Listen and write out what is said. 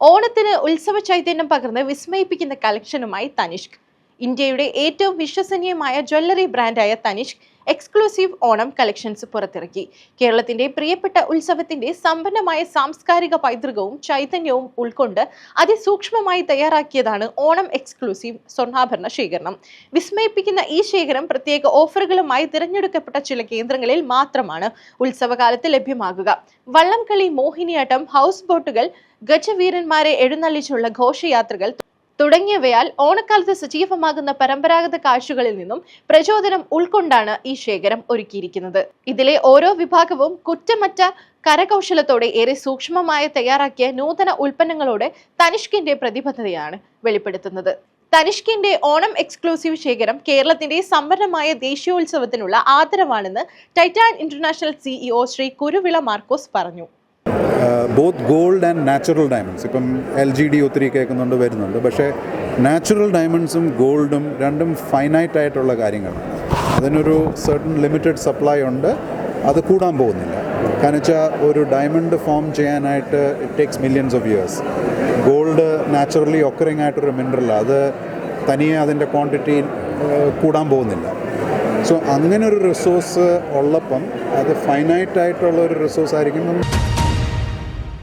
ഓണത്തിന് ഉത്സവ ചൈതന്യം പകർന്ന് വിസ്മയിപ്പിക്കുന്ന കളക്ഷനുമായി തനിഷ്ക്. ഇന്ത്യയുടെ ഏറ്റവും വിശ്വസനീയമായ ജ്വല്ലറി ബ്രാൻഡായ തനിഷ് എക്സ്ക്ലൂസീവ് ഓണം കളക്ഷൻസ് പുറത്തിറക്കി. കേരളത്തിന്റെ പ്രിയപ്പെട്ട ഉത്സവത്തിന്റെ സമ്പന്നമായ സാംസ്കാരിക പൈതൃകവും ചൈതന്യവും ഉൾക്കൊണ്ട് അതിസൂക്ഷ്മമായി തയ്യാറാക്കിയതാണ് ഓണം എക്സ്ക്ലൂസീവ് സ്വർണാഭരണ ശേഖരണം. വിസ്മയിപ്പിക്കുന്ന ഈ ശേഖരം പ്രത്യേക ഓഫറുകളുമായി തിരഞ്ഞെടുക്കപ്പെട്ട ചില കേന്ദ്രങ്ങളിൽ മാത്രമാണ് ഉത്സവകാലത്ത് ലഭ്യമാകുക. വള്ളംകളി മോഹിനിയാട്ടം ഹൗസ് ബോട്ടുകൾ ഗജവീരന്മാരെ എഴുന്നള്ളിച്ചുള്ള ഘോഷയാത്രകൾ തുടങ്ങിയവയാൽ ഓണക്കാലത്ത് സജീവമാകുന്ന പരമ്പരാഗത കാഴ്ചകളിൽ നിന്നും പ്രചോദനം ഉൾക്കൊണ്ടാണ് ഈ ശേഖരം ഒരുക്കിയിരിക്കുന്നത്. ഇതിലെ ഓരോ വിഭാഗവും കുറ്റമറ്റ കരകൗശലത്തോടെ ഏറെ സൂക്ഷ്മമായി തയ്യാറാക്കിയ നൂതന ഉൽപ്പന്നങ്ങളോടെ തനിഷ്കിന്റെ പ്രതിബദ്ധതയാണ് വെളിപ്പെടുത്തുന്നത്. തനിഷ്കിന്റെ ഓണം എക്സ്ക്ലൂസീവ് ശേഖരം കേരളത്തിന്റെ സമ്പന്നമായ ദേശീയോത്സവത്തിനുള്ള ആദരവാണെന്ന് Titan international CEO Shri Kuruvila Markose പറഞ്ഞു. Both gold and natural diamonds. ഇപ്പം എൽ ജി ഡി ഒത്തിരി കേൾക്കുന്നുണ്ട് വരുന്നുണ്ട്. പക്ഷേ നാച്ചുറൽ ഡയമണ്ട്സും ഗോൾഡും രണ്ടും ഫൈനൈറ്റ് ആയിട്ടുള്ള കാര്യങ്ങളാണ്. അതിനൊരു സർട്ടൺ ലിമിറ്റഡ് സപ്ലൈ ഉണ്ട്. അത് കൂടാൻ പോകുന്നില്ല. കാരണം വെച്ചാൽ ഒരു ഡയമണ്ട് ഫോം ചെയ്യാനായിട്ട് it takes millions of years gold naturally occurring ആയിട്ടൊരു മിനറൽ അത് തനിയെ അതിന്റെ ക്വാണ്ടിറ്റി കൂടാൻ പോകുന്നില്ല. സോ അങ്ങനെ ഒരു റിസോഴ്സ് ഉള്ളപ്പം അത് ഫൈനൈറ്റ് ആയിട്ടുള്ള ഒരു റിസോഴ്സ് ആയിരിക്കും